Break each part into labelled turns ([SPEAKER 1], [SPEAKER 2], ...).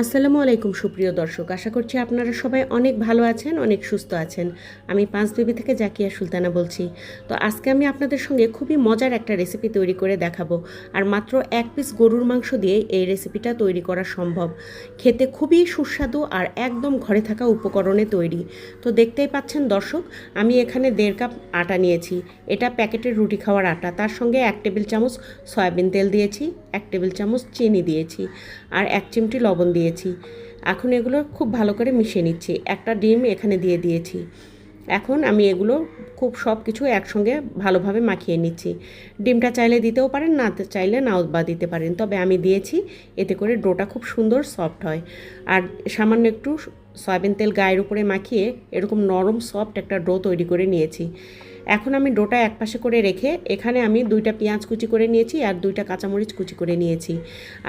[SPEAKER 1] আসসালামু আলাইকুম, সুপ্রিয় দর্শক। আশা করছি আপনারা সবাই অনেক ভালো আছেন, অনেক সুস্থ আছেন। আমি পাঁচ বেবি থেকে জাকিয়া সুলতানা বলছি। তো আজকে আমি আপনাদের সঙ্গে খুবই মজার একটা রেসিপি তৈরি করে দেখাবো। আর মাত্র এক পিস গরুর মাংস দিয়ে এই রেসিপিটা তৈরি করা সম্ভব। খেতে খুবই সুস্বাদু আর একদম ঘরে থাকা উপকরণে তৈরি। তো দেখতেই পাচ্ছেন দর্শক, আমি এখানে দেড় কাপ আটা নিয়েছি। এটা প্যাকেটের রুটি খাওয়ার আটা। তার সঙ্গে এক টেবিল চামচ সয়াবিন তেল দিয়েছি, এক টেবিল চামচ চিনি দিয়েছি। আর এক চিমটি লবণ দিয়েছি। এখন এগুলো খুব ভালো করে মিশিয়ে নিচ্ছি। একটা ডিম এখানে দিয়ে দিয়েছি। এখন আমি এগুলো খুব সব কিছু একসঙ্গে ভালোভাবে মাখিয়ে নিচ্ছি। ডিমটা চাইলে দিতেও পারেন, না চাইলে নাও বা দিতে পারেন। তবে আমি দিয়েছি, এতে করে ডোটা খুব সুন্দর সফট হয়। আর সামান্য একটু সয়াবিন তেল গায়ের উপরে মাখিয়ে এরকম নরম সফট একটা ডো তৈরি করে নিয়েছি। এখন আমি ডোটা একপাশে করে রেখে এখানে আমি দুইটা পেঁয়াজ কুচি করে নিয়েছি আর দুইটা কাঁচামরিচ কুচি করে নিয়েছি।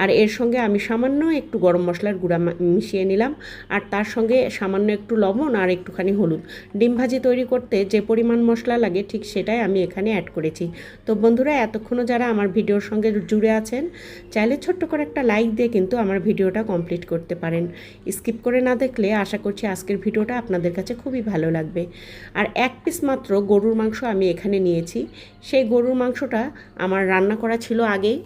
[SPEAKER 1] আর এর সঙ্গে আমি সামান্য একটু গরম মশলার গুঁড়া মিশিয়ে নিলাম আর তার সঙ্গে সামান্য একটু লবণ আর একটুখানি হলুদ। ডিম ভাজি তৈরি করতে যে পরিমাণ মশলা লাগে ঠিক সেটাই আমি এখানে অ্যাড করেছি। তো বন্ধুরা, এতক্ষণও যারা আমার ভিডিওর সঙ্গে জুড়ে আছেন, চাইলে ছোট্ট করে একটা লাইক দিয়ে কিন্তু আমার ভিডিওটা কমপ্লিট করতে পারেন। স্কিপ করে না দেখলে আশা করছি আজকের ভিডিওটা আপনাদের কাছে খুবই ভালো লাগবে। আর এক পিস মাত্র গরুর মাংস আমি এখানে নিয়েছি। সেই গরুর মাংসটা আমার রান্না করা ছিল আগেই।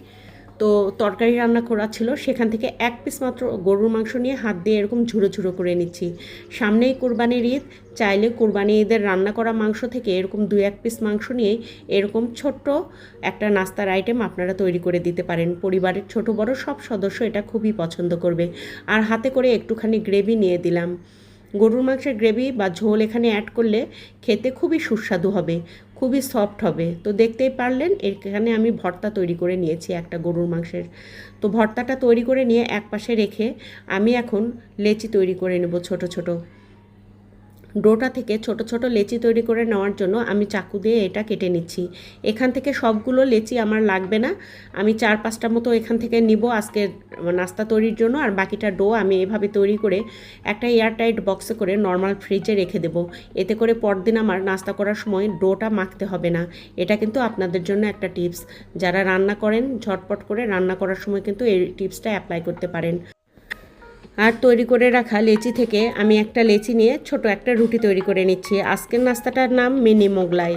[SPEAKER 1] তো তরকারি রান্না করা ছিল, সেখান থেকে এক পিস মাত্র গরুর মাংস নিয়ে হাত দিয়ে এরকম ঝুড়ো ঝুড়ো করে নিচ্ছি। সামনেই কোরবানির ঈদ, চাইলে কোরবানি ঈদের রান্না করা মাংস থেকে এরকম দু এক পিস মাংস নিয়ে এরকম ছোট্ট একটা নাস্তার আইটেম আপনারা তৈরি করে দিতে পারেন। পরিবারের ছোট বড় সব সদস্য এটা খুবই পছন্দ করবে। আর হাতে করে একটুখানি গ্রেভি নিয়ে দিলাম। গরুর মাংসের গ্রেভি বা ঝোল এখানে অ্যাড করলে খেতে খুবই সুস্বাদু হবে, খুবই সফট হবে। তো দেখতেই পারলেন, এখানে আমি ভর্তা তৈরি করে নিয়েছি একটা গরুর মাংসের। তো ভর্তাটা তৈরি করে নিয়ে এক পাশে রেখে আমি এখন লেচি তৈরি করে নেব ছোট ছোট। ডোটা থেকে ছোট ছোট লেচি তৈরি করে নেওয়ার জন্য আমি চাকু দিয়ে এটা কেটে নিচ্ছি। এখান থেকে সবগুলো লেচি আমার লাগবে না। আমি চার পাঁচটা মতো এখান থেকে নিব আজকে নাস্তা তৈরির জন্য আর বাকিটা ডো আমি এভাবে তৈরি করে একটা এয়ারটাইট বক্সে করে নর্মাল ফ্রিজে রেখে দেবো। এতে করে পরদিন আমার নাস্তা করার সময় ডোটা মাখতে হবে না। এটা কিন্তু আপনাদের জন্য একটা টিপস। যারা রান্না করেন, ঝটপট করে রান্না করার সময় কিন্তু এই টিপসটা অ্যাপ্লাই করতে পারেন। আর তৈরি করে রাখা লেচি থেকে আমি একটা লেচি নিয়ে ছোট একটা রুটি তৈরি করে নিচ্ছি। আজকের নাস্তাটার নাম মিনি মোগলাই।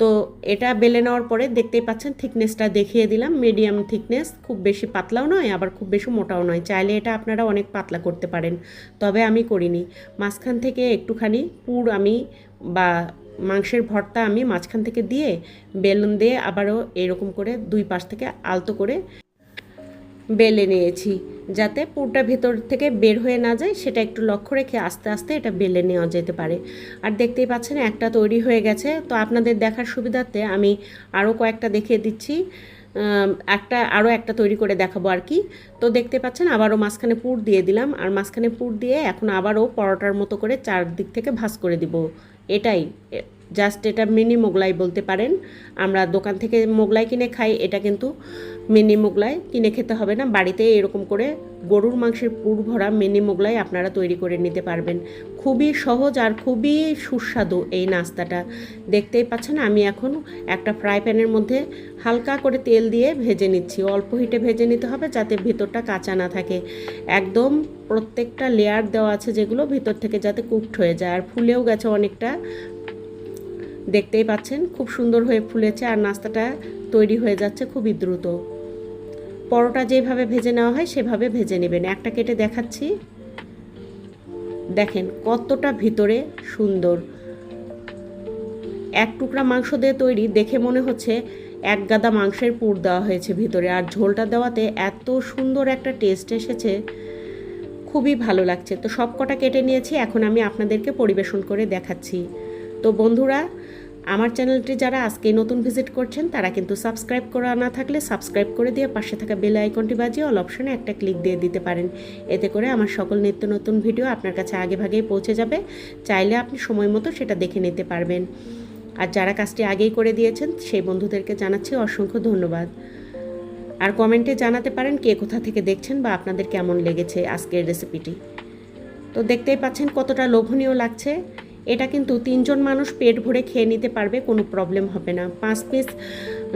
[SPEAKER 1] তো এটা বেলে নেওয়ার পরে দেখতেই পাচ্ছেন থিকনেসটা দেখিয়ে দিলাম। মিডিয়াম থিকনেস, খুব বেশি পাতলাও নয়, আবার খুব বেশি মোটাও নয়। চাইলে এটা আপনারা অনেক পাতলা করতে পারেন, তবে আমি করিনি। মাঝখান থেকে একটুখানি পুর আমি বা মাংসের ভর্তা আমি মাঝখান থেকে দিয়ে বেলুন দিয়ে আবারও এরকম করে দুই পাশ থেকে আলতো করে বেলে নিয়েছি, যাতে পুরটা ভেতর থেকে বের হয়ে না যায়, সেটা একটু লক্ষ্য রেখে আস্তে আস্তে এটা বেলে নেওয়া যেতে পারে। আর দেখতেই পাচ্ছেন, একটা তৈরি হয়ে গেছে। তো আপনাদের দেখার সুবিধার্থে আমি আরও কয়েকটা দেখিয়ে দিচ্ছি। একটা, আরও একটা তৈরি করে দেখাবো আর কি। তো দেখতে পাচ্ছেন, আবারও মাঝখানে পুর দিয়ে দিলাম। আর মাঝখানে পুর দিয়ে এখন আবারও পরোটার মতো করে চারদিক থেকে ভাস করে দিব। এটাই জাস্ট এটা মিনি মোগলাই বলতে পারেন। আমরা দোকান থেকে মোগলাই কিনে খাই, এটা কিন্তু মিনি মোগলাই কিনে খেতে হবে না। বাড়িতে এরকম করে গরুর মাংসের পুর ভরা মিনি মোগলাই আপনারা তৈরি করে নিতে পারবেন। খুবই সহজ আর খুবই সুস্বাদু এই নাস্তাটা। দেখতেই পাচ্ছেন, আমি এখন একটা ফ্রাই প্যানের মধ্যে হালকা করে তেল দিয়ে ভেজে নিচ্ছি। অল্প হিটে ভেজে নিতে হবে যাতে ভেতরটা কাঁচা না থাকে। একদম প্রত্যেকটা লেয়ার দেওয়া আছে যেগুলো ভিতর থেকে যাতে কুকড হয়ে যায়। আর ফুলেও গেছে অনেকটা। দেখতেই পাচ্ছেন, খুব সুন্দর হয়ে ফুলেছে আর নাস্তাটা তৈরি হয়ে যাচ্ছে খুবই দ্রুত। পরোটা যেভাবে ভেজে নেওয়া হয় সেভাবে ভেজে নেবেন। একটা কেটে দেখাচ্ছি। দেখেন কতটা ভিতরে সুন্দর। এক টুকরা মাংস দিয়ে তৈরি, দেখে মনে হচ্ছে এক গাদা মাংসের পুর দেওয়া হয়েছে ভিতরে। আর ঝোলটা দেওয়াতে এত সুন্দর একটা টেস্ট এসেছে। খুবই ভালো লাগছে। তো সব কটা কেটে নিয়েছি, এখন আমি আপনাদেরকে পরিবেশন করে দেখাচ্ছি। তো বন্ধুরা, আমার চ্যানেলটি যারা আজকে নতুন ভিজিট করছেন, তারা কিন্তু সাবস্ক্রাইব করা না থাকলে সাবস্ক্রাইব করে দিয়ে পাশে থাকা বেল আইকনটি বাজিয়ে অল অপশনে একটা ক্লিক দিয়ে দিতে পারেন। এতে করে আমার সকল নিত্য নতুন ভিডিও আপনার কাছে আগে ভাগেই পৌঁছে যাবে। চাইলে আপনি সময় মতো সেটা দেখে নিতে পারবেন। আর যারা কাজটি আগেই করে দিয়েছেন, সেই বন্ধুদেরকে জানাচ্ছি অসংখ্য ধন্যবাদ। আর কমেন্টে জানাতে পারেন কে কোথা থেকে দেখছেন বা আপনাদের কেমন লেগেছে আজকের রেসিপিটি তো দেখতেই পাচ্ছেন কতটা লোভনীয় লাগছে। এটা কিন্তু তিনজন মানুষ পেট ভরে খেয়ে নিতে পারবে, কোনো প্রবলেম হবে না। পাঁচ পিস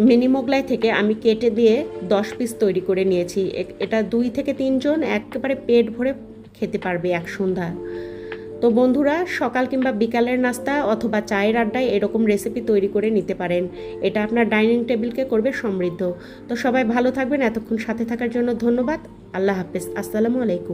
[SPEAKER 1] মিনি মোগলাই থেকে আমি কেটে দিয়ে দশ পিস তৈরি করে নিয়েছি। এটা দুই থেকে তিনজন একেবারে পেট ভরে খেতে পারবে এক সন্ধ্যা। তো বন্ধুরা, সকাল কিংবা বিকালের নাস্তা অথবা চায়ের আড্ডায় এরকম রেসিপি তৈরি করে নিতে পারেন। এটা আপনার ডাইনিং টেবিলকে করবে সমৃদ্ধ। তো সবাই ভালো থাকবেন, এতক্ষণ সাথে থাকার জন্য ধন্যবাদ। আল্লাহ হাফেজ। আসসালামু আলাইকুম।